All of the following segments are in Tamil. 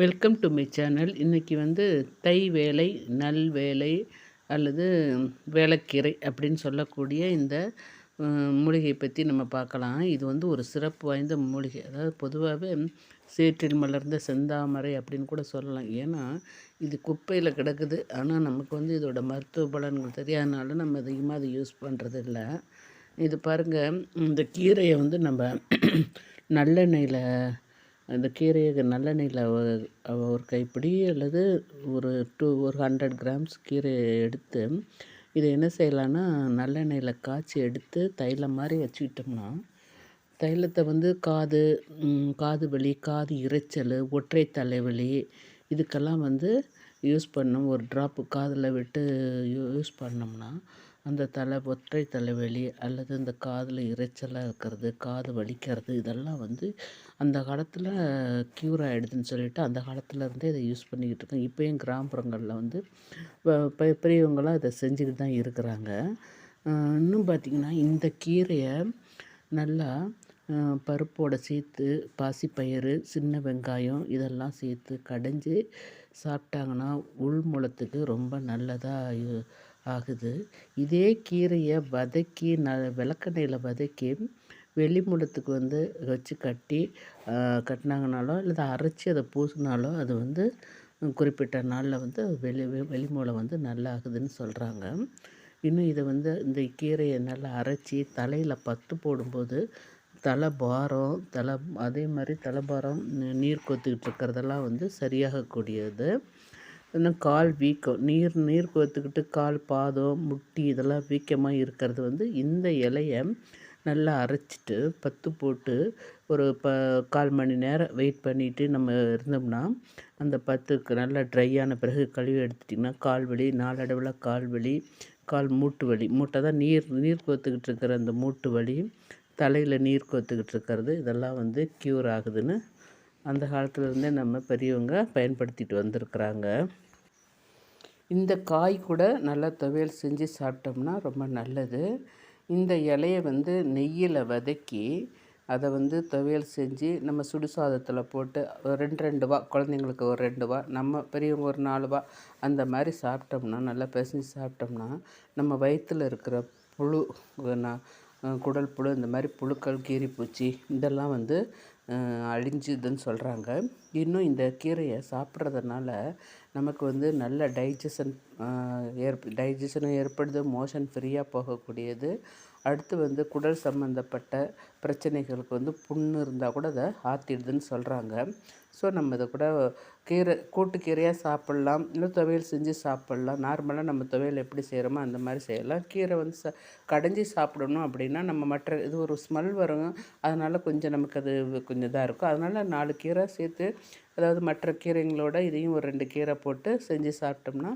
வெல்கம் டு மை சேனல் இன்றைக்கி வந்து தை வேலை நல் வேலை அல்லது வேலைக்கீரை அப்படின்னு சொல்லக்கூடிய இந்த மூலிகை பற்றி நம்ம பார்க்கலாம். இது வந்து ஒரு சிறப்பு வாய்ந்த மூலிகை. அதாவது பொதுவாகவே சேற்றில் மலர்ந்த செந்தாமரை அப்படின்னு கூட சொல்லலாம். ஏன்னா இது குப்பையில் கிடக்குது. ஆனால் நமக்கு வந்து இதோட மருத்துவ பலன்கள் தெரியாதனால நம்ம அதிகமாக அதை யூஸ் பண்ணுறது இல்லை இது பாருங்கள் இந்த கீரையை வந்து நம்ம நல்லெண்ணெயில் அந்த கீரையை நல்லெண்ணெயில் ஒரு கைப்பிடி அல்லது ஒரு டூ ஒரு ஹண்ட்ரட் கிராம்ஸ் கீரையை எடுத்து இதை என்ன செய்யலான்னா நல்லெண்ணெயில் காய்ச்சி எடுத்து தைலம் மாதிரி வச்சுக்கிட்டோம்னா தைலத்தை வந்து காது காது வலி காது இரைச்சல் ஒற்றை தலைவலி இதுக்கெல்லாம் வந்து யூஸ் பண்ணோம் ஒரு ட்ராப்பு காதில் விட்டு யூஸ் பண்ணோம்னா அந்த தலை ஒற்றை தலைவலி அல்லது இந்த காதில் இரைச்சலாக இருக்கிறது காது வலிக்கிறது இதெல்லாம் வந்து அந்த காலத்தில் க்யூர் ஆகிடுதுன்னு சொல்லிட்டு அந்த காலத்துலேருந்தே இதை யூஸ் பண்ணிக்கிட்டு இருக்கோம். இப்போயும் கிராமப்புறங்களில் வந்து பெரியவங்களாம் இதை செஞ்சுக்கிட்டு தான் இருக்கிறாங்க. இன்னும் பார்த்திங்கன்னா இந்த கீரையை நல்லா பருப்போடு சேர்த்து பாசிப்பயிறு சின்ன வெங்காயம் இதெல்லாம் சேர்த்து கடைஞ்சி சாப்பிட்டாங்கன்னா உள் மூலத்துக்கு ரொம்ப நல்லதாக ஆகுது. இதே கீரையை வதக்கி ந விளக்கெண்ணெயில் வதக்கி வெளிமுடத்துக்கு வந்து வச்சு கட்டி கட்டினாங்கனாலோ இல்லை அரைச்சி அதை பூசினாலோ அது வந்து குறிப்பிட்ட நாளில் வந்து வெளி வெளிமூலம் வந்து நல்லா ஆகுதுன்னு சொல்கிறாங்க இன்னும் இதை வந்து இந்த கீரையை நல்லா அரைச்சி தலையில் பத்து போடும்போது தலை பாரம் தலை அதே மாதிரி தலை பாரம் நீர் கொத்துக்கிட்டு இருக்கிறதெல்லாம் வந்து சரியாகக்கூடியது. இன்னும் கால் வீக்கம். நீர் நீர் கோத்துக்கிட்டு கால் பாதம் முட்டி இதெல்லாம் வீக்கமாக இருக்கிறது வந்து இந்த இலையை நல்லா அரைச்சிட்டு பத்து போட்டு ஒரு ப கால் மணி நேரம் வெயிட் பண்ணிவிட்டு நம்ம இருந்தோம்னா அந்த பத்துக்கு நல்லா ட்ரையான பிறகு கழுவி எடுத்துட்டிங்கன்னா கால் வலி நாளடைவில் கால் வலி கால் மூட்டு வலி மூட்டை தான் நீர் நீர் கோத்துக்கிட்டு இருக்கிற அந்த மூட்டு வலி தலையில் நீர் கோத்துக்கிட்டு இருக்கிறது இதெல்லாம் வந்து க்யூர் ஆகுதுன்னு அந்த காலத்துலேருந்தே நம்ம பெரியவங்க பயன்படுத்திட்டு வந்திருக்கிறாங்க. இந்த காய் கூட நல்லா துவையல் செஞ்சு சாப்பிட்டோம்னா ரொம்ப நல்லது. இந்த இலையை வந்து நெய்யில் வதக்கி அதை வந்து துவையல் செஞ்சு நம்ம சுடுசாதத்தில் போட்டு ரெண்டு ரெண்டு வா குழந்தைங்களுக்கு ஒரு ரெண்டு வா நம்ம பெரியவங்க ஒரு நாலு வா அந்த மாதிரி சாப்பிட்டோம்னா நல்லா பிசைஞ்சு சாப்பிட்டோம்னா நம்ம வயிற்றில் இருக்கிற புழு குடல் புழு இந்த மாதிரி புழுக்கள் கீரிப்பூச்சி இதெல்லாம் வந்து அழிஞ்சுதுன்னு சொல்கிறாங்க இன்னும் இந்த கீரையை சாப்பிட்றதுனால நமக்கு வந்து நல்ல டைஜஷன் ஏற் டைஜஷனும் ஏற்படுது மோஷன் ஃப்ரீயாக போகக்கூடியது. அடுத்து வந்து குடல் சம்மந்தப்பட்ட பிரச்சனைகளுக்கு வந்து புண்ணு இருந்தால் கூட அதை ஆற்றிடுதுன்னு சொல்கிறாங்க ஸோ நம்ம இதை கூட கீரை கூட்டுக்கீரையாக சாப்பிட்லாம் இல்லை துவையல் செஞ்சு சாப்பிட்லாம். நார்மலாக நம்ம துவையல் எப்படி செய்கிறோமோ அந்த மாதிரி செய்யலாம். கீரை வந்து ச கடைஞ்சி சாப்பிடணும் அப்படின்னா நம்ம மற்ற இது ஒரு ஸ்மெல் வரும். அதனால் கொஞ்சம் நமக்கு அது கொஞ்சம் இதாக இருக்கும். அதனால் நாலு கீரை சேர்த்து அதாவது மற்ற கீரைங்களோட இதையும் ஒரு ரெண்டு கீரை போட்டு செஞ்சு சாப்பிட்டோம்னா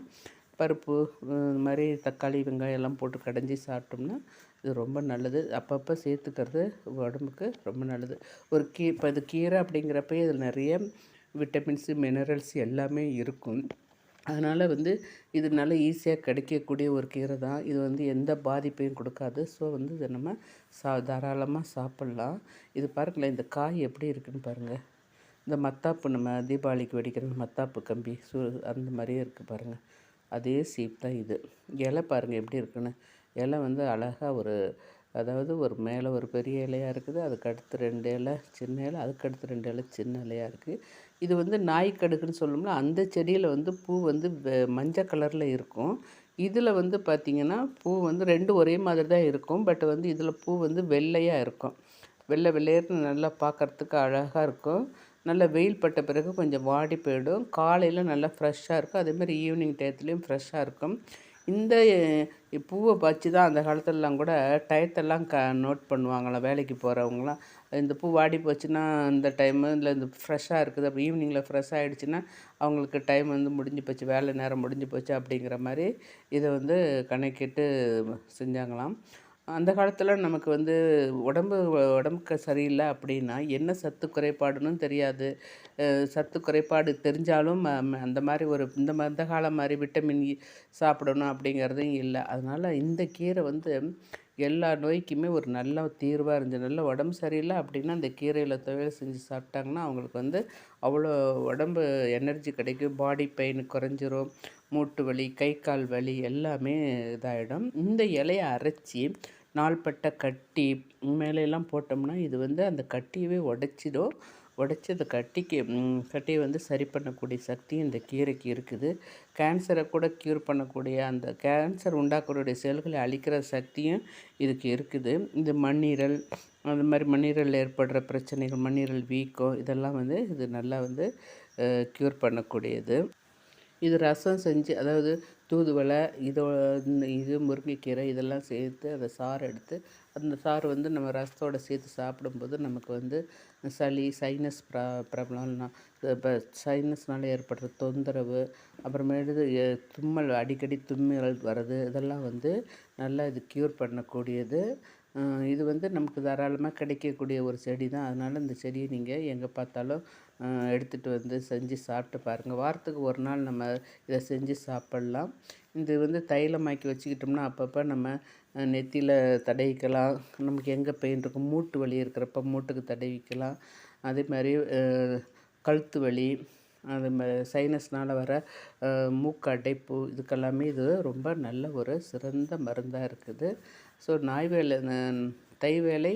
பருப்பு இது மாதிரி தக்காளி வெங்காயம் எல்லாம் போட்டு கடைஞ்சி சாப்பிட்டோம்னா இது ரொம்ப நல்லது. அப்பப்போ சேர்த்துக்கிறது உடம்புக்கு ரொம்ப நல்லது. ஒரு கீ இப்போ இது கீரை அப்படிங்கிறப்ப இதில் நிறைய விட்டமின்ஸு மினரல்ஸ் எல்லாமே இருக்கும். அதனால் வந்து இது நல்லா ஈஸியாக கிடைக்கக்கூடிய ஒரு கீரை தான். இது வந்து எந்த பாதிப்பையும் கொடுக்காது. ஸோ வந்து இதை நம்ம சா தாராளமாக சாப்பிட்லாம். இது பாருங்களேன் இந்த காய் எப்படி இருக்குதுன்னு பாருங்கள் இந்த மத்தாப்பு நம்ம தீபாவளிக்கு வெடிக்கிற மத்தாப்பு கம்பி சு அந்த மாதிரியே இருக்குது பாருங்கள் அதே சீப் தான் இது. இலை பாருங்கள் எப்படி இருக்குன்னு. இலை வந்து அழகாக ஒரு அதாவது ஒரு மேலே ஒரு பெரிய இலையாக இருக்குது அதுக்கு அடுத்து ரெண்டு இலை சின்ன இலை அதுக்கு அடுத்து ரெண்டு இலை சின்ன இலையாக இருக்குது இது வந்து நாய்க்கடுக்குன்னு சொல்லணும்னா அந்த செடியில் வந்து பூ வந்து மஞ்சள் கலரில் இருக்கும். இதில் வந்து பார்த்திங்கன்னா பூ வந்து ரெண்டு ஒரே மாதிரி தான் இருக்கும் பட் வந்து இதில் பூ வந்து வெள்ளையாக இருக்கும். வெள்ளை வெள்ளையர்னு நல்லா பார்க்குறதுக்கு அழகாக இருக்கும். நல்லா வெயில் பட்ட பிறகு கொஞ்சம் வாடி போயிடும். காலையில் நல்லா ஃப்ரெஷ்ஷாக இருக்கும். அதேமாதிரி ஈவினிங் டயத்துலேயும் ஃப்ரெஷ்ஷாக இருக்கும். இந்த பூவை வச்சு தான் அந்த காலத்துலலாம் கூட டயத்தெல்லாம் க நோட் பண்ணுவாங்களாம் வேலைக்கு போகிறவங்களாம் இந்த பூ வாடி போச்சுன்னா இந்த டைமு இல்லை இந்த ஃப்ரெஷ்ஷாக இருக்குது. அப்போ ஈவினிங்கில் ஃப்ரெஷ் ஆகிடுச்சுன்னா அவங்களுக்கு டைம் வந்து முடிஞ்சு போச்சு வேலை நேரம் முடிஞ்சு போச்சு அப்படிங்கிற மாதிரி இதை வந்து கணக்கிட்டு செஞ்சாங்களாம். அந்த காலத்தில் நமக்கு வந்து உடம்பு உடம்புக்கு சரியில்லை அப்படின்னா என்ன சத்து குறைபாடுன்னு தெரியாது. சத்து குறைபாடு தெரிஞ்சாலும் அந்த மாதிரி ஒரு இந்த இந்த காலம் மாதிரி விட்டமின் e சாப்பிடணும் அப்படிங்கிறதும் இல்லை. அதனால் இந்த கீரை வந்து எல்லா நோய்க்குமே ஒரு நல்ல தீர்வாக இருந்துச்சு. நல்ல உடம்பு சரியில்லை அப்படின்னா அந்த கீரையில் துவையல் செஞ்சு சாப்பிட்டாங்கன்னா அவங்களுக்கு வந்து அவ்வளோ உடம்பு எனர்ஜி கிடைக்கும். பாடி பெயின் குறைஞ்சிரும். மூட்டு வலி கை கால் வலி எல்லாமே இதாகிடும் இந்த இலையை அரைச்சி நாள்பட்ட கட்டி மேலையெல்லாம் போட்டோம்னா இது வந்து அந்த கட்டியவே உடைச்சிடும். உடைச்சது கட்டிக்கு கட்டியை வந்து சரி பண்ணக்கூடிய சக்தி இந்த கீரைக்கு இருக்குது. கேன்சரை கூட க்யூர் பண்ணக்கூடிய அந்த கேன்சர் உண்டாக்கக்கூடிய செல்களை அழிக்கிற சக்தியும் இதுக்கு இருக்குது. இந்த மண்ணீரல் அந்த மாதிரி மண்ணீரல் ஏற்படுற பிரச்சனைகள் மண்ணீரல் வீக்கம் இதெல்லாம் வந்து இது நல்லா வந்து க்யூர் பண்ணக்கூடியது. இது ரசம் செஞ்சு அதாவது தூதுவளை இதோ இது முருங்கைக்கீரை இதெல்லாம் சேர்த்து அதை சாறு எடுத்து அந்த சாறு வந்து நம்ம ரசத்தோடு சேர்த்து சாப்பிடும்போது நமக்கு வந்து சளி சைனஸ் ப்ரா ப்ராப்ளம்னா இப்போ சைனஸ்னால் ஏற்படுற தொந்தரவு அப்புறமேட்டு தும்மல் அடிக்கடி தும்மல் வர்றது இதெல்லாம் வந்து நல்லா இது க்யூர் பண்ணக்கூடியது. இது வந்து நமக்கு தாராளமாக கிடைக்கக்கூடிய ஒரு செடி தான் அதனால் இந்த செடியை நீங்கள் எங்கே பார்த்தாலும் எடுத்துகிட்டு வந்து செஞ்சு சாப்பிட்டு பாருங்கள் வாரத்துக்கு ஒரு நாள் நம்ம இதை செஞ்சு சாப்பிட்லாம். இது வந்து தைலமாக்கி வச்சுக்கிட்டோம்னா அப்பப்போ நம்ம நெத்தியில் தடவிக்கலாம். நமக்கு எங்கே பெயின் இருக்கும்? மூட்டு வலி இருக்கிறப்ப மூட்டுக்கு தடவிக்கலாம். அதே மாதிரி கழுத்து வலி அது சைனஸ்னால் வர மூக்கு அடைப்பு இதுக்கெல்லாமே இது ரொம்ப நல்ல ஒரு சிறந்த மருந்தாக இருக்குது. ஸோ நாய் வேலை தை வேலை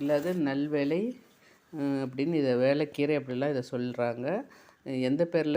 இல்லாத நல்வேலை அப்படின்னு இதை வேலைக்கீரை அப்படிலாம் இதை சொல்கிறாங்க எந்த பேரில்